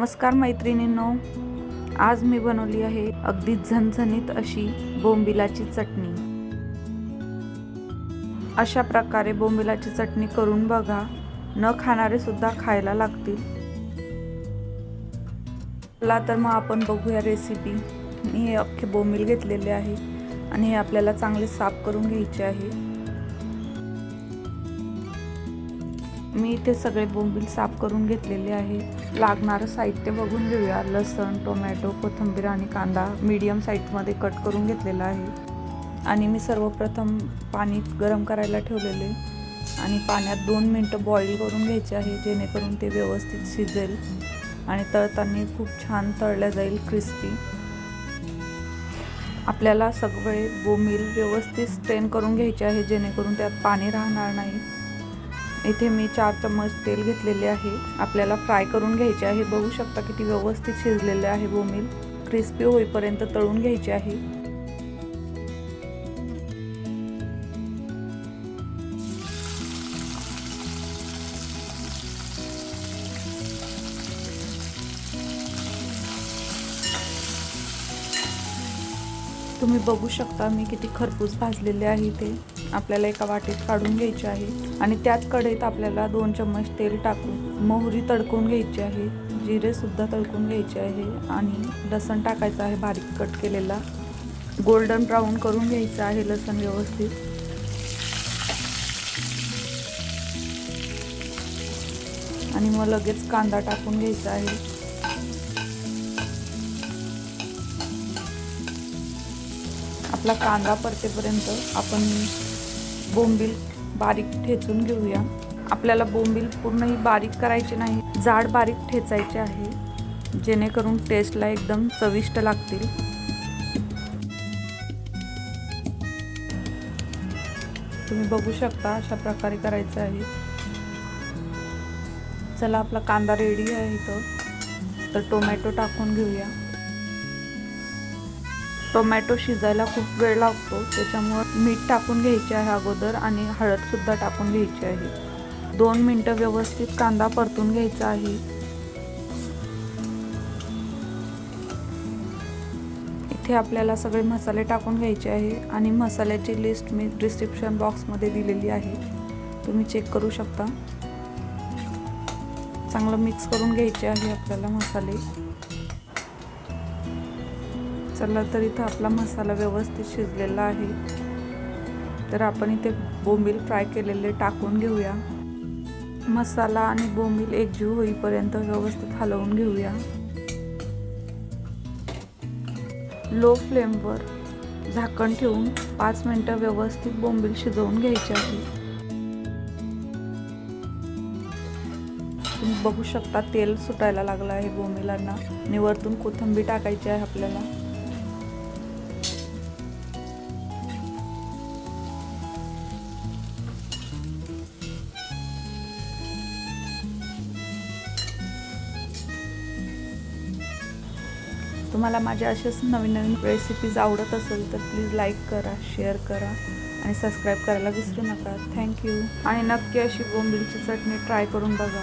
नमस्कार मैत्रिणींनो. आज मी बनवली आहे अगदी झणझणीत अशी बोंबिलाची चटणी. अशा प्रकारे बोंबिलाची चटणी करून बघा. न खाणारे सुद्धा खायला लागतील. चला तर मग आपण बघूया रेसिपी मी हे अख्खे बोंबील घेतलेले आहे आणि हे आपल्याला चांगले साफ करून घ्यायचे आहे. मी इथे सगळे बोंबील साफ करून घेतलेले आहे. लागणारं साहित्य बघून घेऊया. लसण टोमॅटो कोथिंबीर आणि कांदा मीडियम साईजमध्ये कट करून घेतलेला आहे. आणि मी सर्वप्रथम पाणी गरम करायला ठेवलेले. आणि पाण्यात दोन मिनटं बॉईल करून घ्यायचे आहे जेणेकरून ते व्यवस्थित शिजेल आणि तळताना खूप छान तळल्या जाईल क्रिस्पी आपल्याला सगळे बोंबील व्यवस्थित स्ट्रेन करून घ्यायचे आहे जेणेकरून त्यात पाणी राहणार नाही. इथे मी चार चम्मच तेल घेतलेले आहे. आपल्याला फ्राय करून घ्यायचे आहे. बघू शकता किती व्यवस्थित शिजलेले आहे बोंबील क्रिस्पी होईपर्यंत तळून घ्यायचे आहे. तुम्ही बघू शकता मी किती खरपूस भाजलेले आहे ते आपल्याला एका वाटीत काढून घ्यायचे आहे आणि त्याच कढईत आपल्याला दोन चम्मच तेल टाकून मोहरी तडकून घ्यायची आहे जिरे सुद्धा तडकून घ्यायचे आहे आणि लसण टाकायचं आहे बारीक कट केलेला. गोल्डन ब्राऊन करून घ्यायचं आहे लसण व्यवस्थित. आणि मग लगेच कांदा टाकून घ्यायचा आहे. आपला कांदा परतेपर्यंत आपण बोंबील बारीक ठेचून घेऊया. आपल्याला बोंबील पूर्णही बारीक करायचे नाही जाड बारीक ठेचायचे आहे जेणेकरून टेस्टला एकदम चविष्ट लागतील. तुम्ही बघू शकता अशा प्रकारे करायचं आहे. चला आपला कांदा रेडी आहे इथं. तर टोमॅटो टाकून घेऊया. टोमॅटो शिजायला खूप वेळ लागतो त्याच्यामुळं मीठ टाकून घ्यायचे आहे अगोदर आणि हळदसुद्धा टाकून घ्यायची आहे. दोन मिनटं व्यवस्थित कांदा परतून घ्यायचा आहे. इथे आपल्याला सगळे मसाले टाकून घ्यायचे आहे आणि मसाल्याची लिस्ट मी डिस्क्रिप्शन बॉक्समध्ये दिलेली आहे. तुम्ही चेक करू शकता. चांगलं मिक्स करून घ्यायचे आहे आपल्याला मसाले. चला तर इथं आपला मसाला व्यवस्थित शिजलेला आहे. तर आपण इथे बोंबील फ्राय केलेले टाकून घेऊया. मसाला आणि बोंबील एकजीव होईपर्यंत व्यवस्थित हलवून घेऊया. लो फ्लेमवर झाकण ठेवून पाच मिनटं व्यवस्थित बोंबील शिजवून घ्यायचे आहे. तुम्ही बघू शकता तेल सुटायला लागलं आहे बोंबिलांना. आणि वरतून कोथिंबीर टाकायची आहे आपल्याला. तुम्हाला माझ्या अशाच नवीन नवीन रेसिपीज आवडत असेल तर प्लीज लाईक करा शेअर करा आणि सबस्क्राईब करायला विसरू नका. थँक्यू आणि नक्की अशी बोंबिलची चटणी ट्राय करून बघा.